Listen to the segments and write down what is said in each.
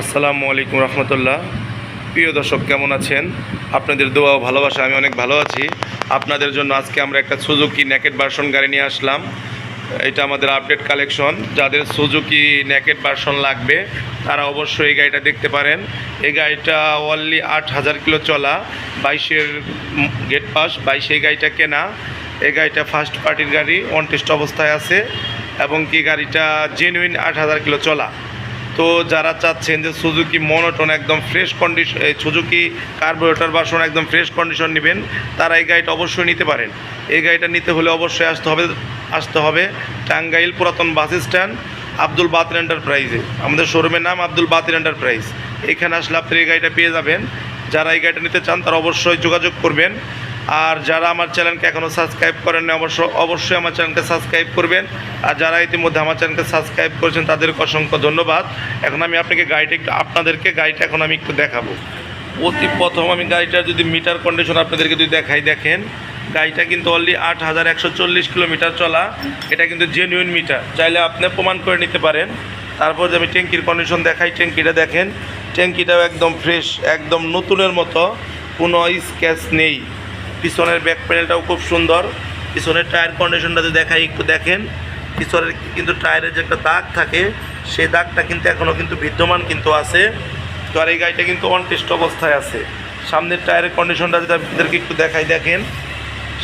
আসসালামু আলাইকুম রহমতুল্লাহ। প্রিয় দর্শক, কেমন আছেন? আপনাদের দোয়া ভালোবাসা, আমি অনেক ভালো আছি। আপনাদের জন্য আজকে আমরা একটা সুজুকি নেকেট ভার্সন গাড়ি নিয়ে আসলাম। এটা আমাদের আপডেট কালেকশন। যাদের সুজুকি নেকেট ভার্সন লাগবে, তারা অবশ্যই এই গাড়িটা দেখতে পারেন। এই গাড়িটা অনলি আট হাজার কিলো চলা, বাইশের গেট পাস বাইশে এই গাড়িটা কেনা। এই গাড়িটা ফার্স্ট পার্টির গাড়ি অন টেস্ট অবস্থায় আছে। এবং কি গাড়িটা জেনুইন আট হাজার কিলো চলা। তো যারা চাচ্ছেন যে সুজুকি মনোটন একদম fresh condition Suzuki carburettor version একদম ফ্রেশ কন্ডিশন নেবেন, তারা এই গাড়িটা অবশ্যই নিতে পারেন। এই গাড়িটা নিতে হলে অবশ্যই আসতে হবে আসতে হবে টাঙ্গাইল পুরাতন বাস স্ট্যান্ড, আব্দুল বাতির এন্টারপ্রাইজে আমাদের শোরুমের নাম আব্দুল বাতির এন্টারপ্রাইজ এখানে আসলে আপনি এই গাড়িটা পেয়ে যাবেন। যারা এই গাড়িটা নিতে চান তারা অবশ্যই যোগাযোগ করবেন। আর যারা আমার চ্যানেলকে এখনও সাবস্ক্রাইব করেন অবশ্য অবশ্যই আমার চ্যানেলকে সাবস্ক্রাইব করবেন। আর যারা ইতিমধ্যে আমার চ্যানেলকে সাবস্ক্রাইব করেছেন, তাদেরকে অসংখ্য ধন্যবাদ। এখন আমি আপনাকে গাড়িটা একটু, আপনাদেরকে গাড়িটা এখন আমি একটু দেখাবো। অতি প্রথম আমি গাড়িটার যদি মিটার কন্ডিশন আপনাদেরকে যদি দেখাই, দেখেন। গাড়িটা কিন্তু অলরেডি আট হাজার একশো চল্লিশ কিলোমিটার চলা। এটা কিন্তু জেনুইন মিটার চাইলে আপনি প্রমাণ করে নিতে পারেন। তারপর যে আমি ট্যাঙ্কির কন্ডিশন দেখাই, ট্যাঙ্কিটা দেখেন। ট্যাঙ্কিটাও একদম ফ্রেশ একদম নতুনের মতো। কোনো স্ক্যাচ নেই। পিছনের ব্যাক প্যানেলটাও খুব সুন্দর। পিছনের টায়ার কন্ডিশনটা যদি দেখাই, একটু দেখেন। পিছনের কিন্তু টায়ারের যে একটা দাগ থাকে, সেই দাগটা কিন্তু এখনও কিন্তু বিদ্যমান কিন্তু আছে। তো আর এই গাড়িটা কিন্তু অন টেস্ট অবস্থায় আছে। সামনের টায়ারের কন্ডিশনটা যদি আপনাদেরকে একটু দেখাই, দেখেন।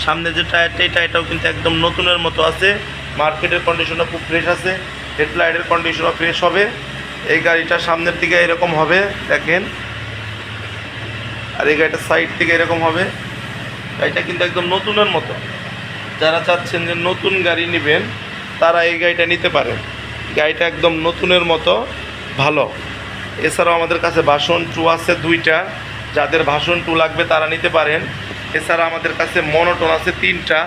সামনে যে টায়ারটা এই টায়ারটাও কিন্তু একদম নতুনের মতো আছে। মার্কেটের কন্ডিশনটা খুব ফ্রেশ আছে। হেডলাইটের কন্ডিশনও ফ্রেশ হবে। এই গাড়িটা সামনের দিকে এরকম হবে, দেখেন। আর এই গাড়িটা সাইড থেকে এরকম হবে। গাড়িটা কিন্তু একদম নতুনের মতো। যারা চাচ্ছেন যে নতুন গাড়ি নেবেন, তারা এই গাড়িটা নিতে পারেন। গাড়িটা একদম নতুনের মতো, ভালো। এছাড়াও আমাদের কাছে ভাষণ টু আছে দুইটা। যাদের ভাষণ টু লাগবে, তারা নিতে পারেন। এছাড়া আমাদের কাছে মনোটন আছে তিনটা।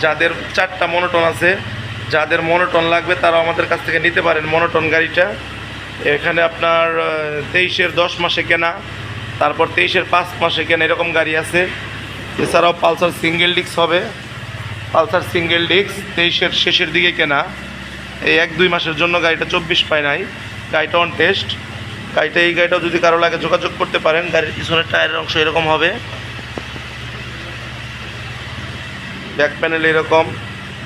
যাদের চারটা মনোটন আছে, যাদের মনোটন লাগবে তারা আমাদের কাছ থেকে নিতে পারেন মনোটন গাড়িটা। এখানে আপনার তেইশের দশ মাসে কেনা, তারপর তেইশের পাঁচ মাসে কেনা এরকম গাড়ি আছে। এছাড়াও পালসার সিঙ্গেল ডিস্ক হবে। পালসার সিঙ্গেল ডিস্ক তেইশের শেষের দিকে কেনা। এই এক দুই মাসের জন্য গাড়িটা চব্বিশ পায় নাই। গাড়িটা অন টেস্ট গাড়িটা এই গাড়িটাও যদি কারও লাগে যোগাযোগ করতে পারেন, গাড়ির পিছনের টায়ারের অংশ এরকম হবে। ব্যাক প্যানেল এরকম।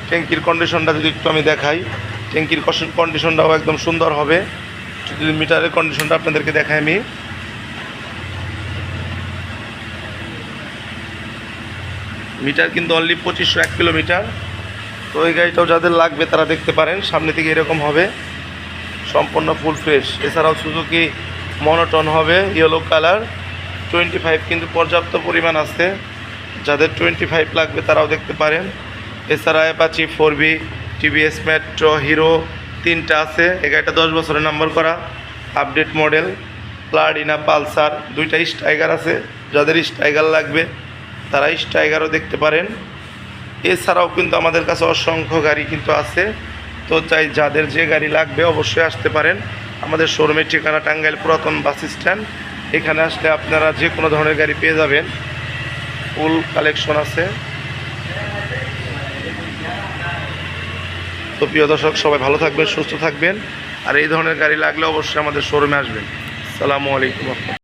ট্যাঙ্কির কন্ডিশনটা যদি একটু আমি দেখাই, ট্যাঙ্কির কন্ডিশনটাও একদম সুন্দর হবে। যদি মিটারের কন্ডিশনটা আপনাদেরকে দেখাই আমি। মিটার কিন্তু অনলি পঁচিশশো এক কিলোমিটার। তো ওই গাড়িটাও যাদের লাগবে তারা দেখতে পারেন, সামনে থেকে এরকম হবে। সম্পূর্ণ ফুল ফ্রেশ এছাড়াও সুজুকি মনোটন হবে ইয়েলো কালার টোয়েন্টি ফাইভ কিন্তু পর্যাপ্ত পরিমাণ আছে। যাদের টোয়েন্টি ফাইভ লাগবে তারাও দেখতে পারেন। এছাড়া Apache four V TVS Metro Hero তিনটা আছে। এই গাড়িটা দশ বছরের নাম্বার করা। আপডেট মডেল প্লাডিনা পালসার দুইটা স্ট্রাইগার আছে। যাদের স্ট্রাইগার লাগবে তারা স্ট্রাইগারও দেখতে পারেন। এছাড়াও কিন্তু আমাদের কাছে অসংখ্য গাড়ি কিন্তু আছে। তো চাই যাদের যে গাড়ি লাগবে অবশ্যই আসতে পারেন। আমাদের শোরুমের ঠিকানা টাঙ্গাইল পুরাতন বাস স্ট্যান্ড। এখানে আসলে আপনারা যে কোনো ধরনের গাড়ি পেয়ে যাবেন। ফুল কালেকশন আছে। তো প্রিয় দর্শক, সবাই ভালো থাকবেন, সুস্থ থাকবেন। আর এই ধরনের গাড়ি লাগলে অবশ্যই আমাদের শোরুমে আসবেন। সালামু আলাইকুম।